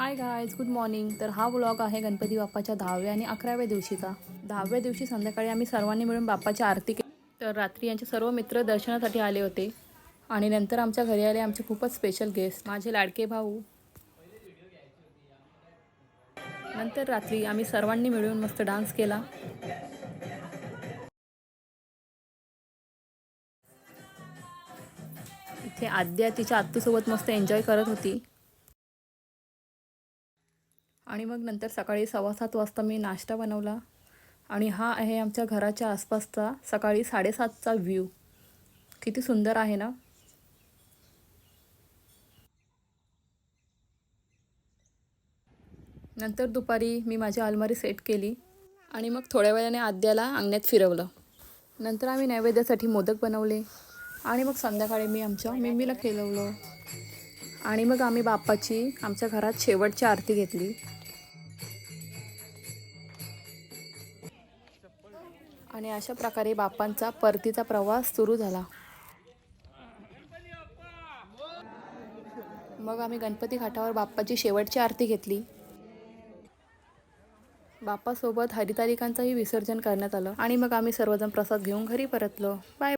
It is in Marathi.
हाय गायज गुड मॉर्निंग तर हा व्लॉग आहे गणपती बाप्पाच्या दहाव्या आणि अकराव्या दिवशीचा. दहाव्या दिवशी संध्याकाळी आम्ही सर्वांनी मिळून बाप्पाची आरती केली. तर रात्री यांचे सर्व मित्र दर्शनासाठी आले होते. आणि नंतर आमच्या घरी आले आमचे खूपच स्पेशल गेस्ट माझे लाडके भाऊ. नंतर रात्री आम्ही सर्वांनी मिळून मस्त डान्स केला. इथे आद्या तिच्या आत्तूसोबत मस्त एन्जॉय करत होती. आणि मग नंतर सकाळी सव्वा सात वाजता मी नाश्ता बनवला. आणि हा आहे आमच्या घराच्या आसपासचा सकाळी साडेसातचा व्ह्यू किती सुंदर आहे ना? नंतर दुपारी मी माझी अलमारी सेट केली आणि मग थोड्या वेळाने आद्याला अंगण्यात फिरवलं. नंतर आम्ही नैवेद्यासाठी मोदक बनवले आणि मग संध्याकाळी मी आमच्या मिमीला खेळवलं. आणि मग आम्ही बाप्पाची आमच्या घरात शेवटची आरती घेतली. आणि अशा प्रकारे बाप्पांचा परतीचा प्रवास सुरू झाला. मग आम्ही गणपती घाटावर बाप्पाची शेवटची आरती घेतली. बाप्पासोबत हरितालिकांचंही विसर्जन करण्यात आलं आणि मग आम्ही सर्वजण प्रसाद घेऊन घरी परतलो. बाय